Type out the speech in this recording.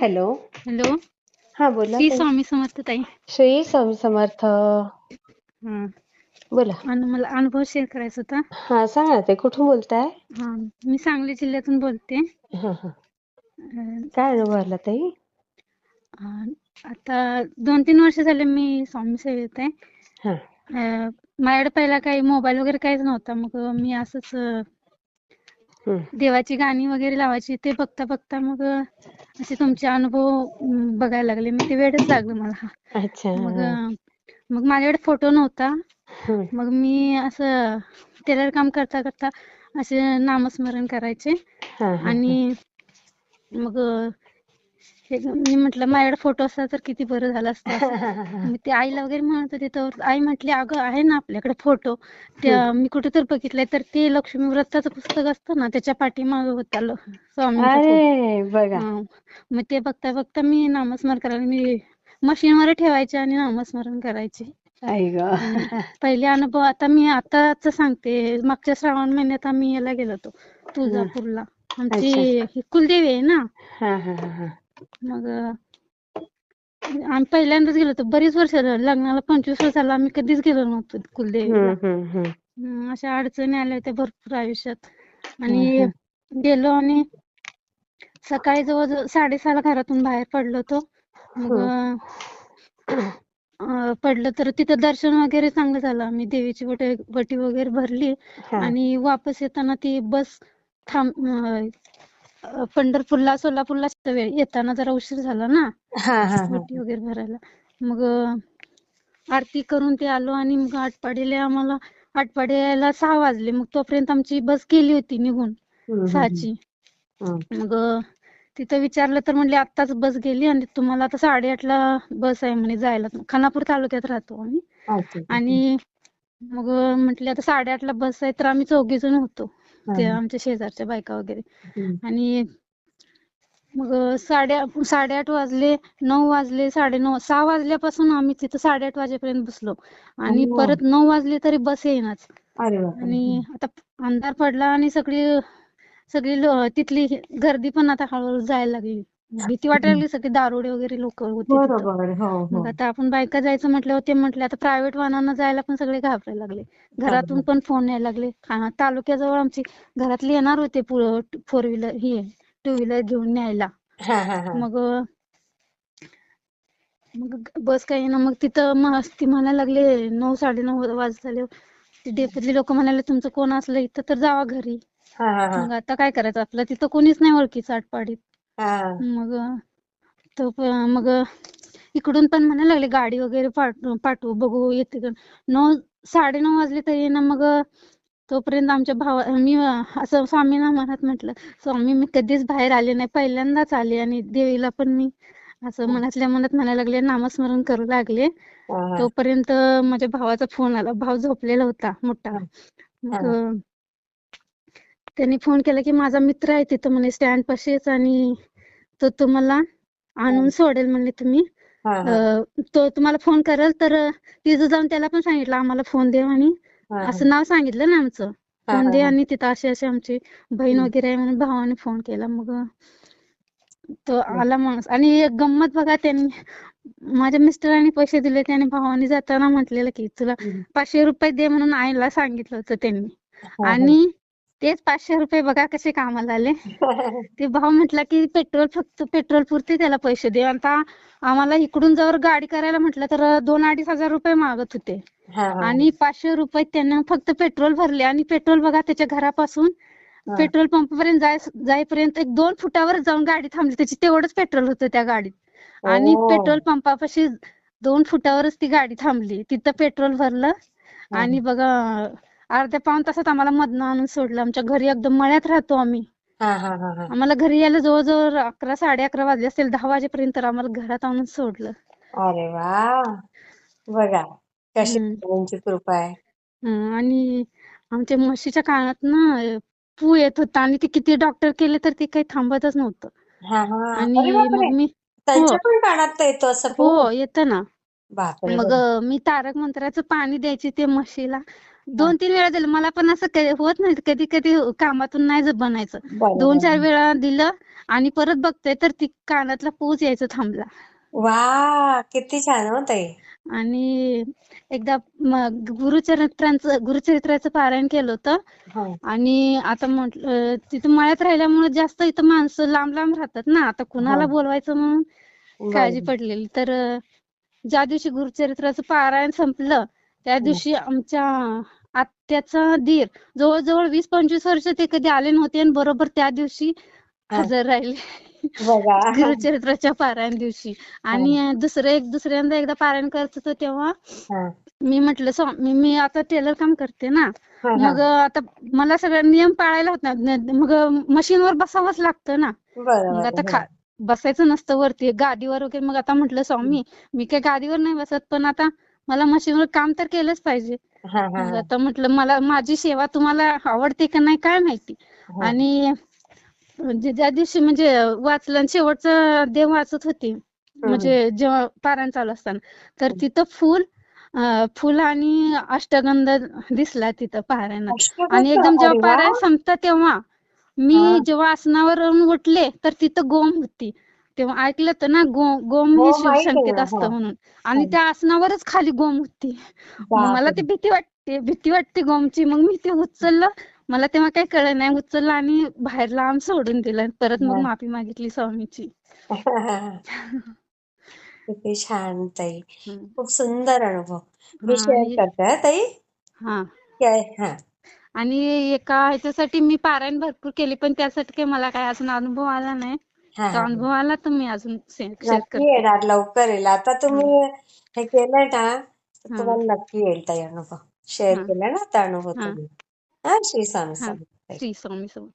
Hello. Hello. हा बोला श्री ताई. स्वामी समर्थ ताई. श्री स्वामी समर्थ. हा. बोला. आणि मला अनुभव शेअर करायचा होता. हा सांगा ना ते कुठून बोलताय? हा मी सांगली जिल्ह्यातून बोलते. हा हा. अं, काय अनुभव आला ताई? अं, आता दोन तीन वर्ष झाले मी स्वामी सेवेत आहे. हा. अं, माझ्याकडे पहिला काही मोबाईल वगैरे काहीच नव्हता. मग मी असंच अं. देवाची गाणी वगैरे लावायची ते बघता बघता मग असे तुमचे अनुभव बघायला लागले. मी ते वेडच लागलं मला. मग मग माझ्याकडे फोटो नव्हता. मग मी असं टेलर काम करता करता असे नामस्मरण करायचे. आणि मग मी म्हटलं माझ्याकडे फोटो असता तर किती बरं झालं असतं असं. मी ते आईला वगैरे म्हणत होते तर आई म्हटली अगं आहे ना आपल्याकडे फोटो त्या मी कुठे तर बघितलंय तर ते लक्ष्मी व्रताचं पुस्तक असतं ना त्याच्या पाठीमागं होता हा. मग ते बघता बघता मी नामस्मरण करायला मी मशीनवर ठेवायचे आणि नामस्मरण करायचे. पहिले अनुभव आता मी आताच सांगते मागच्या श्रावण महिन्यात आम्ही याला गेलो होतो तुळजापूरला. आमची कुलदेवी आहे ना? मग आम्ही पहिल्यांदाच गेलो होतो. बरीच वर्ष झाली. लग्नाला पंचवीस वर्ष झालं. आम्ही कधीच गेलो नव्हतो कुलदेवीला. अशा अडचणी आल्या होत्या भरपूर आयुष्यात. आणि गेलो आणि सकाळी जवळजवळ साडेसहाला घरातून बाहेर पडलो होतो. मग पडलं तर तिथं दर्शन वगैरे चांगलं झालं. आम्ही देवीची वटी वगैरे भरली. आणि वापस येताना ती बस थांब पंढरपूरला सोलापूरला वेळ येताना जरा उशीर झाला ना. हा हा हा. वटी वगैरे भरायला. मग आरती करून ते आलो आणि मग आटपाडीला आम्हाला आटपाडीला सहा वाजले. मग तोपर्यंत आमची बस गेली होती निघून सहाची. मग तिथं विचारलं तर म्हणले आत्ताच बस गेली आणि तुम्हाला आता साडेआठला बस आहे म्हणे जायला. खानापूर तालुक्यात राहतो आम्ही. आणि मग म्हटले आता साडेआठला बस आहे तर आम्ही चौघी जण होतो. ते हा. आमच्या शेजारच्या बायका वगैरे. आणि मग साडे साडेआठ वाजले नऊ वाजले साडेनऊ सहा वाजल्यापासून आम्ही तिथं साडेआठ वाजेपर्यंत बसलो आणि. परत नऊ वाजले तरी बस येईनाच. आणि आता अंधार पडला आणि सगळी सगळी तिथली गर्दी पण आता हळूहळू जायला लागली भीती वाटायला लागली सगळी दारुडे वगैरे लोक होते हो हो. मग आता आपण बायका जायचं म्हटल्यावर ते म्हटले आता प्रायव्हेट वाहनानं जायला पण सगळे घाबरायला लागले. घरातून पण फोन यायला लागले. तालुक्याजवळ आमची घरातले येणार होते फोर व्हीलर ही टू व्हीलर घेऊन न्यायला. मग मग बस काही ना मग तिथं मग ती म्हणायला लागले नऊ साडेनऊ वाजत झाले. ती डेपोतली लोक म्हणाले तुमचं कोण असलं इथं तर जावा घरी. मग आता काय करायचं? आपलं तिथं कोणीच नाही ओळखीचं आटपाडीत. हा. मग तो प- मग इकडून पण म्हणायला लागले गाडी वगैरे पाठवू पाठवू बघू येते का? नऊ साडेनऊ वाजले तरी ना मग तोपर्यंत आमच्या भावा मी असं स्वामींना म्हणत म्हटलं स्वामी मी कधीच बाहेर आले नाही पहिल्यांदाच आले आणि देवीला पण मी असं मनातल्या मनात म्हणायला लागले नामस्मरण करू लागले. हा. तोपर्यंत माझ्या भावाचा फोन आला भाव झोपलेला होता मोठा. मग त्यांनी फोन केला की माझा मित्र आहे तिथं म्हणे स्टँड पाशीच आणि तो तुम्हाला आणून सोडेल म्हणले तुम्ही हा, हा. तो तुम्हाला फोन करेल तर तिथं जाऊन त्याला पण सांगितलं आम्हाला फोन दे आणि हा, असं नाव सांगितलं ना आमचं हा, फोन हा, दे हा. आणि तिथं असे असे आमची बहीण. वगैरे आहे म्हणून भावाने फोन केला मग तो आला माणूस आणि एक गंमत बघा त्यांनी माझ्या मिस्टरांनी पैसे दिले त्याने भावाने जाताना म्हटलेलं की तुला. पाचशे रुपये दे म्हणून आईला सांगितलं होतं त्यांनी हा, हा. आणि तेच पाचशे रुपये बघा कसे कामाला आले. ते भाव म्हटला की पेट्रोल फक्त पेट्रोल पुरते त्याला पैसे दे आता आम्हाला इकडून जर गाडी करायला म्हटलं तर दोन अडीच हजार रुपये मागत होते. आणि पाचशे रुपये त्यानं फक्त पेट्रोल भरले. आणि पेट्रोल बघा त्याच्या घरापासून. पेट्रोल पंप पर्यंत जाय जाईपर्यंत एक दोन फुटावर जाऊन गाडी थांबली. त्याची तेवढंच पेट्रोल होतं त्या गाडीत. आणि. पेट्रोल पंपापाशी दोन फुटावरच ती गाडी थांबली. तिथं पेट्रोल भरलं. आणि बघा अर्ध्या पाऊण तासात आम्हाला मधनं आणून सोडलं. आमच्या घरी एकदम मळ्यात राहतो आम्ही. हा, हा, हा, हा. आम्हाला घरी यायला जवळजवळ अकरा साडे अकरा वाजले असतील दहा वाजेपर्यंत तर आम्हाला घरात आणून सोडलं. अरे वा! बघा कशी हम्म. देवांची कृपा आहे. हं, आणि आमच्या म्हशीच्या कानात ना पू येत होता आणि ते किती डॉक्टर केले तर ते काही थांबतच नव्हतं. हा हा. अरे आणि बापरे! मग मी त्यांच्या पण कानात येतो असं पू? हो येतं ना. बापरे मग मी तारक मंत्राचं पाणी द्यायची ते म्हशीला. दोन तीन वेळा दिलं. मला पण असं होत नाही. कधी कधी कामातून नाही बनायचं. दोन चार वेळा दिलं आणि परत बघते तर ती कानातला पूज यायचं थांबला. वा किती छान हो ताई. आणि एकदा गुरुचरित्रांचं गुरुचरित्राचं पारायण केलं होतं. हा. आणि आता म्हटलं तिथं मळ्यात राहिल्यामुळे जास्त इथं माणसं लांब लांब राहतात ना. आता कुणाला हो. बोलवायचं म्हणून काळजी. पडलेली. तर ज्या दिवशी गुरुचरित्राचं पारायण संपलं त्या दिवशी आमच्या आत्याचा दीर. जवळजवळ वीस पंचवीस वर्ष ते कधी आले नव्हते आणि बरोबर त्या दिवशी. हजर राहिले. गुरुचरित्राच्या पारायण दिवशी. आणि दुसरं एक दुसऱ्यांदा एकदा पारायण करत होतो तेव्हा मी म्हटलं स्वामी मी आता टेलर काम करते ना. मग आता मला सगळे नियम पाळायला होत मग मशीनवर बसावंच लागतं ना. मग आता खा बसायचं नसतं वरती. गादीवर वगैरे. मग आता म्हटलं स्वामी मी काय गादीवर नाही बसत पण आता मला मशीनवर काम तर केलंच पाहिजे. मग आता म्हटलं मला माझी सेवा तुम्हाला आवडते का नाही काय माहिती हा. आणि जे- ज्या दिवशी म्हणजे वाचलं आणि शेवटचं देव वाचत होते म्हणजे जेव्हा पारायण चालू असताना तर तिथं फुल फुल आणि अष्टगंध दिसला तिथं पारायणात? आणि एकदम जेव्हा. पारायण संपतं तेव्हा. मी जेव्हा आसनावरून उठले तर तिथं गोम होती तेव्हा ऐकलं तर ना गो गोम हो, हे शिवसंकेत असतं हो. म्हणून. आणि हो. त्या आसनावरच खाली गोम होती. मला ती. भीती वाटते भीती वाटते गोमची. मग मी ते उचललं. मला तेव्हा काही कळलं नाही. उचललं आणि बाहेर लांब सोडून दिलं. परत मग. माफी मागितली स्वामीची. किती छान ताई. खूप सुंदर अनुभव. हा, शेअर आणि- करते हा ताई? आणि एका ह्याच्यासाठी मी पारायण भरपूर केली पण त्यासाठी काही मला काय अजून अनुभव आला नाही. हा तो अनुभव आला मी अजून शेअर नक्की करते येणार लवकर येईल आता तुम्ही हे केलंय ना तर हा. तुम्हाला नक्की येईल ताई अनुभव शेअर हा. केला ना आता अनुभव हा. तुम्ही हा श्री स्वामी हा. समर्थ ताई. श्री स्वामी समर्थ